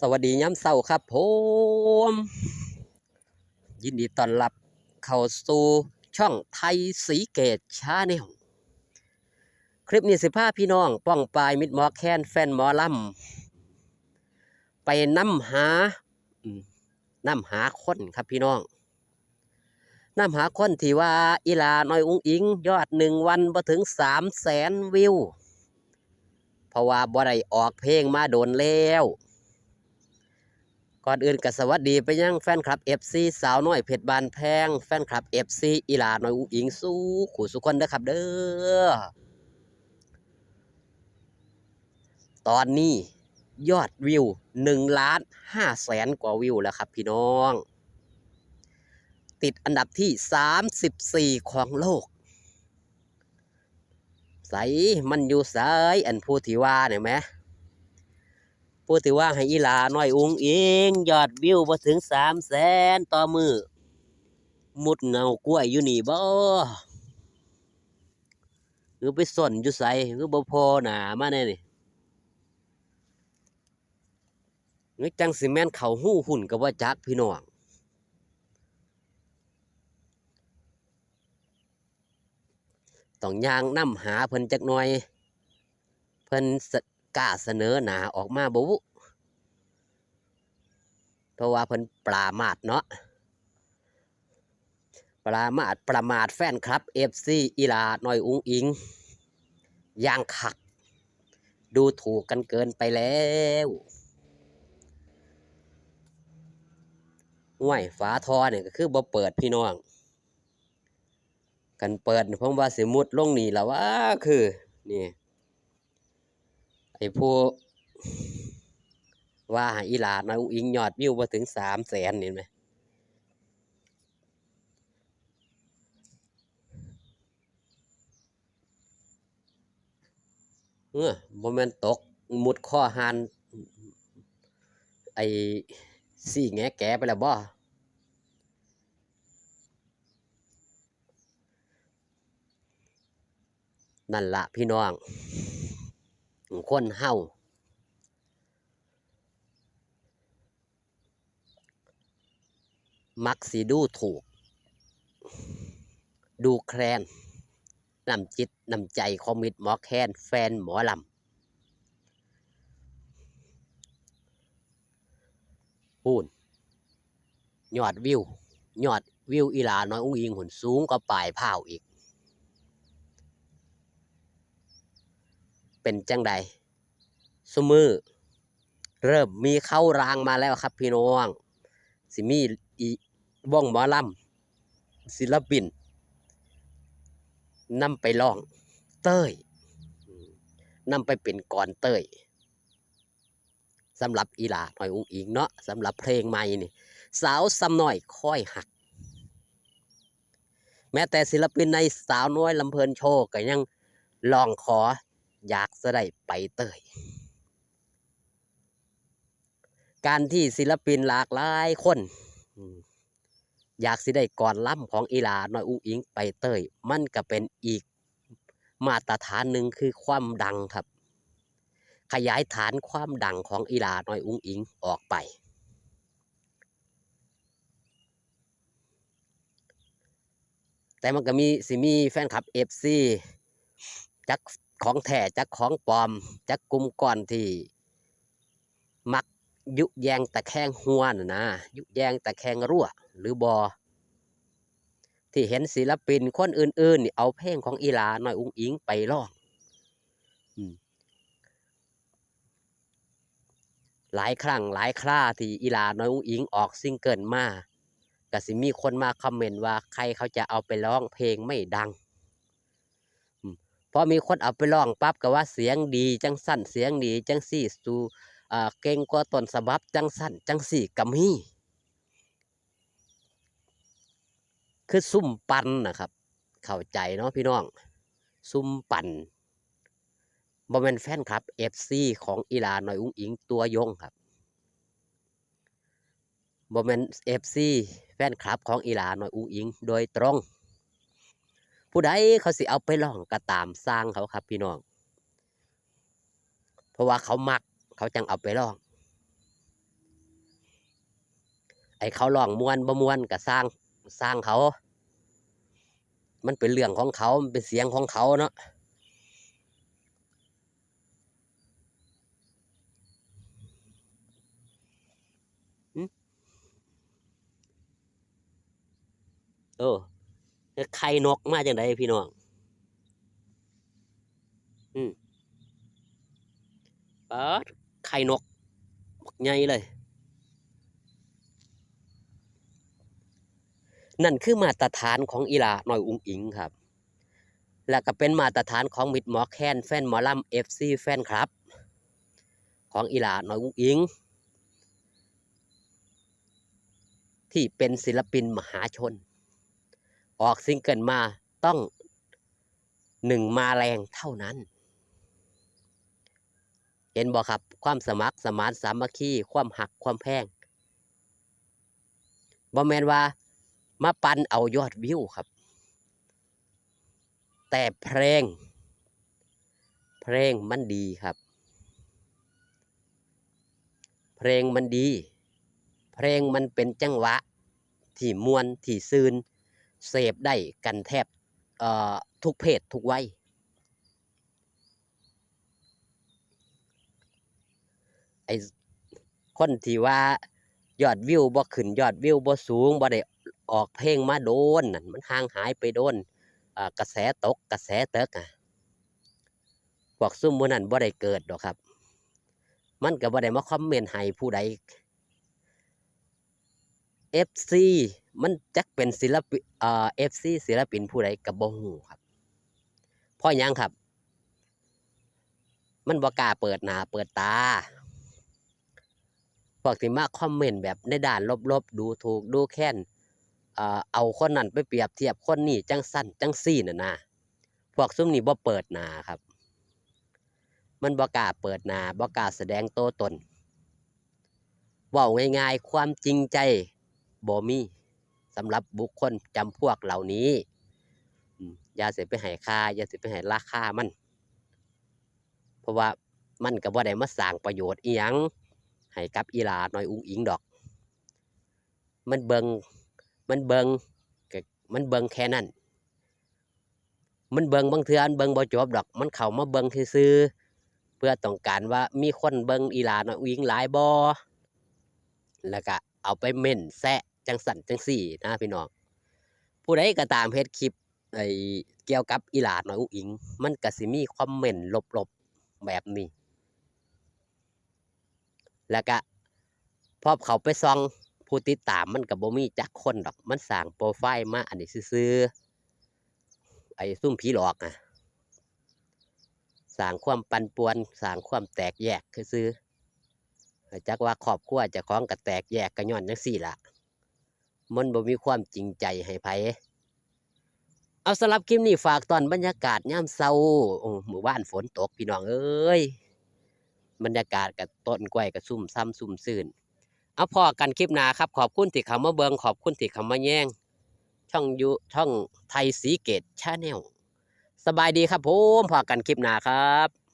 สวัสดีย้ำเศร้าครับผมยินดีต้อนรับเข้าสู่ช่องไทยสีเกตชาแนลคลิปนี้สิพาพี่น้อง ป้องปลายมิดหมอแคนแฟนหมอลำไปน้ำหาอืมนำหาคนครับพี่น้องน้ำหาคนที่ว่าอีลาน้อยอุ้งอิง ยอดหนึ่งวันบ่ถึงสามแสนวิว เพราะว่าบ่ได้ออกเพลงมาโดนแล้ว ก่อนอื่นก็สวัสดีไปยังแฟนคลับ FC สาวน้อยเพชรบานแพงแฟนคลับ FC อีหลาน้อยอุ้งอิงสู้ขู่สุคนเด้อครับเด้อตอนนี้ยอดวิว1ล้าน5แสนกว่าวิวแล้วครับพี่น้อง ติดอันดับที่34ของโลก ใสมันอยู่ใสอันผู้ที่ว่าเนี่ยไหม ผู้ที่ว่าให้อีหลาน้อยอุ้งอิงยอดวิวบ่ถึงสามแสนต่อมือ มุดเงากล้วยอยู่นี่บ่หรือไปสนอยู่ใส่หรือบ่พอหนามาแน่นี่นึกจังสิแม่นเขาหู้หุ่นกับว่าจักพี่น้องต้องยางน้ำหาเพิ่นจักหน่อย เพิ่นส กล้าเสนอหนาออกมาบุเพราะว่าเพิ่นปรามาทเนาะปรามาทประมาทแฟนคลับ FC อีลาน้อยอุ้งอิงย่างคัก ดูถูกกันเกินไปแล้วห่วยฝาทอเนี่ยก็คือบ่เปิดพี่น้อง กันเปิดผมว่าสิมุดลงนี่แล้วว่าคือ นี่ ไอ้ผู้ว่าอีหลาน้อยอุ้งอิงยอดวิวมาถึงสามแสนเห็นไหมเออบ่แม่นตกมุดข้อหานไอ้สี่แงแกไปแล้วบ่นั่นละพี่น้อง คนเฮามักสีดูถูก ดูแคลนนำจิตนำใจคอมมิดหมอแคนแฟนหมอลำพูนยอดวิวยอดวิวอีหลาน้อยอุ้งอิงหุ่นสูงกว่าปลายเผาอีก เป็นจังใดสมือเริ่มมีเข้ารางมาแล้วครับ พี่น้องสิมีอีว่องหมอลำศิลปินนำไปร้อง เต้ยนำไปเป็นก่อนเต้ยสำหรับอีหลาหน่อยอุ้งอิงเนาะสำหรับเพลงใหม่นี่ สาวซ้ำหน่อยค่อยหัก แม้แต่ศิลปินในสาวน้อยลำเพลินโชว์ก็ยังลองขอ อยากจะได้ไปเตย การที่ศิลปินหลากหลายคนอยากสิได้ก่อนล่ำของอีหลาน้อยอุ้งอิงไปเตย มันก็เป็นอีกมาตรฐานหนึ่งคือความดังครับ ขยายฐานความดังของอีหลาน้อยอุ้งอิงออกไป แต่มันก็มีสิมีแฟนคลับเอฟซีจัก ของแท้จักของปลอมจักกลุ่มก่อนที่ มักยุแยงตะแคงหัวน่ะนะยุแยงตะแคงรั่ว หรือบอที่เห็นศิลปินคนอื่นๆนี่เอาเพลงของอีลาน้อยอุ้งอิงไปร้องหลายครั้งหลายคราที่อีลาน้อยอุ้งอิงออกซิงเกิลมาก็สิมีคนมาคอมเมนต์ว่าใครเขาจะเอาไปร้องเพลงไม่ดัง อมพอมีคนเอาไปร้องปั๊บก็ว่าเสียงดีจังสั้นเสียงดีจังสี่สูอ่าเก่งกว่าต้นฉบับจังสั้นจังสี่กัมีคือซุ่มปันนะครับ เข้าใจเนาะพี่น้อง ซุ่มปันบ่แม่นแฟนครับ FC ของอีหลาหน่อยอุ้งอิงตัวยงครับบ่แม่น FC แฟนคลับของอีหลาหน่อยอุ้งอิง โดยตรง ผู้ใดเขาสิเอาไปร้องก็ตามสร้างเขาครับ พี่น้อง เพราะว่าเขามัก เขาจังเอาไปร้องให้เขาลองมวนบ่มวนก็สร้างสร้างเขา มันเป็นเรื่องของเขาเป็นเสียงของเขาเนาะเออแล้ว ไข่นกมาจังไดพี่น้อง อืมปาดไข่นกใหญ่เลย นั่นคือมาตรฐานของอีหลาหน่อยอุ้งอิงครับ แล้วก็เป็นมาตรฐานของมิดหมอแคนแฟนหมอลำเอฟซีแฟนครับ ของอีหลาหน่อยอุ้งอิง ที่เป็นศิลปินมหาชน ออกซิงเกิลมาต้องหนึ่งมาแรงเท่านั้น เห็นบ่ครับ ความสมัครสมานสามัคคีความหักความแพงบ่แมนว่ามาปันเอายอดวิวครับ แต่เพลง เพลงมันดีครับ เพลงมันดี เพลงมันเป็นจังหวะ ที่มวนที่ซืน เสพได้กันแทบทุกเพศทุกวัยไอคนที่ว่ายอดวิวบ่ขึ้นยอดวิวบ่สูงบ่ได้ออกเพลงมาโดนนั่นมันห่างหายไปโดนกระแสตกกระแสเตกอะพวกซุ่มมื้อนั้นบ่ได้เกิดดอกครับ มันก็บ่ได้มาคอมเมนต์ให้ผู้ใด FC มันจักเป็นศิลปินเอ่อ FC ศิลปินผู้ใดก็บ่ฮู้ครับเพราะยังครับ มันบ่กล้าเปิดหนาเปิดตาพวกที่มาคอมเมนต์แบบในด้านลบๆ ดูถูกดูแค้นเอ่อเอาคนนั้นไปเปรียบเทียบคนนี้จังสั้นจังซี่น่ะนะพวกซุมนี้บ่เปิดหนาครับ มันบ่กล้าเปิดหนาบ่กล้าแสดงโตตนเว้าง่ายๆ ความจริงใจบ่มี สำหรับบุคคลจำพวกเหล่านี้ยาเสิไปให้ค่ายาเสิไปให้ราคามัน เพราะว่ามันก็บ่ได้มาสร้างประโยชน์อีหยังให้กับอีลาหน้อยอุ้งอิงดอก มันเบิงมันเบิงมันเบิงแค่นั้นมันเบิงบางเทื่อนเบิงบ่จบดอก มันเข้ามาเบิงซื่อเพื่อต้องการว่ามีคนเบิงอีลาหน้อยอุ้งอิงหลายบ่แล้วก็เอาไปเม่นแซะ จังสันจังสี่นะพี่น้องผู้ใดก็ตามเฮ็ดคลิปไอ้เกี่ยวกับอีหลาดน้อยอุ้งอิง มันก็สิมีคอมเมนต์ลบๆแบบนี้ แล้วก็พอเขาไปซองผู้ติดตามมันกับบ่มีจักคนดอก มันสร้างโปรไฟล์มาอันนี้ซื่อๆไอ้ซุ่มผีหลอกอะสร้างความปันป่วนสร้างความแตกแยกคือซื่อจักว่าครอบครัวจะคล้องกับแตกแยกกันย้อนจังซี่ล่ะ มันบ่มีความจริงใจให้ไผเอาสำหรับคลิปนี้ฝากตอนบรรยากาศยามเช้าหมู่บ้านฝนตกพี่น้องเอ้ยบรรยากาศกับต้นกล้วยกับซุ่มซ้ำซุ่มซื่นเอาพอกันคลิปหน้าครับ ขอบคุณที่เขามาเบิงขอบคุณที่เขามาแย่งช่องยูช่องไทยสีเกตชาแนลสบายดีครับผมพอกันคลิปหน้าครับ